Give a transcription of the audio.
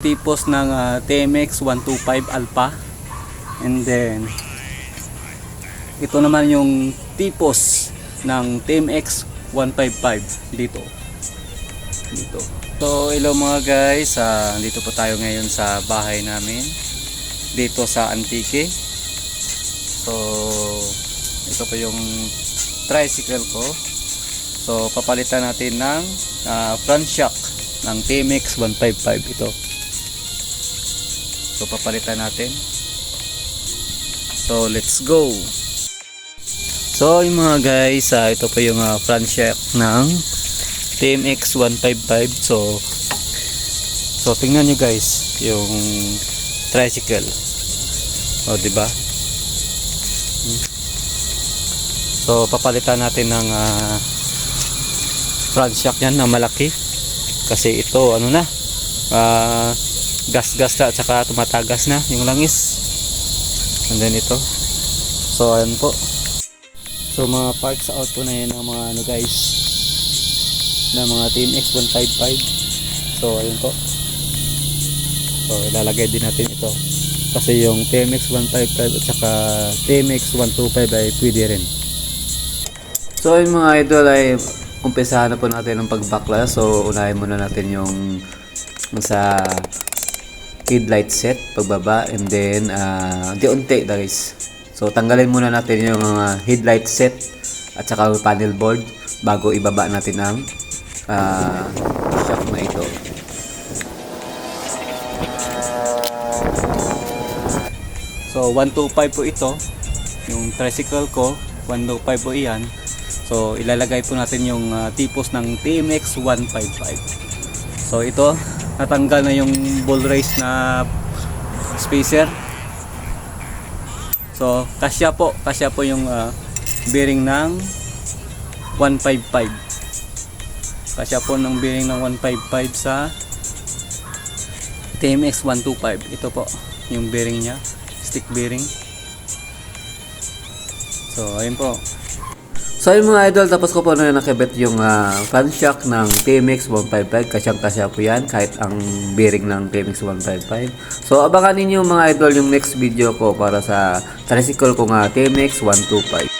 tipos ng ah, TMX 125 Alpha. And then ito naman yung tipos ng TMX 155 dito. Dito. So, hello mga guys. ah, dito po tayo ngayon sa bahay namin. Dito sa Antique. So, ito po yung tricycle ko. So, papalitan natin ng ah, front shock ng TMX 155 ito. So, papalitan natin. So, let's go! So, yung mga guys, ah, ito po yung ah, front shock ng TMX 155. So, so tingnan nyo guys, yung tricycle. O, di ba? So, papalitan natin ng ah, front shock yan na malaki. Kasi ito, ano na, ah, gas-gas na at saka tumatagas na yung langis. And then ito. So, ayan po. So, mga parts out po na yan ng mga ano guys, na mga Team X155. So, ayun po. So, ilalagay din natin ito. Kasi yung TMX 155 at saka TMX 125 ay pwede rin. So, yung mga idol ay umpisahan na po natin ng pagbakla. So, unahin muna natin yung yung sa headlight set, pagbaba, and then, uh, unti-unti guys. So, tanggalin muna natin yung mga headlight set at saka panel board bago ibaba natin ang uh, shock na ito. So 125 po ito. Yung tricycle ko, 125 po iyan. So ilalagay po natin yung ah, tipos ng TMX 155. So ito, natanggal na yung ball race na spacer. So kasya po, kasya po yung ah, bearing ng 155. Kasya po ng bearing ng 155 sa TMX 125. Ito po yung bearing niya, stick bearing. So, ayun po. So, ayun mga idol, tapos ko po na nakibit yung uh, fan shock ng TMX 155. Kasyang kasya po yan, kahit ang bearing ng TMX 155. So, abangan ninyo mga idol yung next video ko para sa tricycle ko nga TMX 125.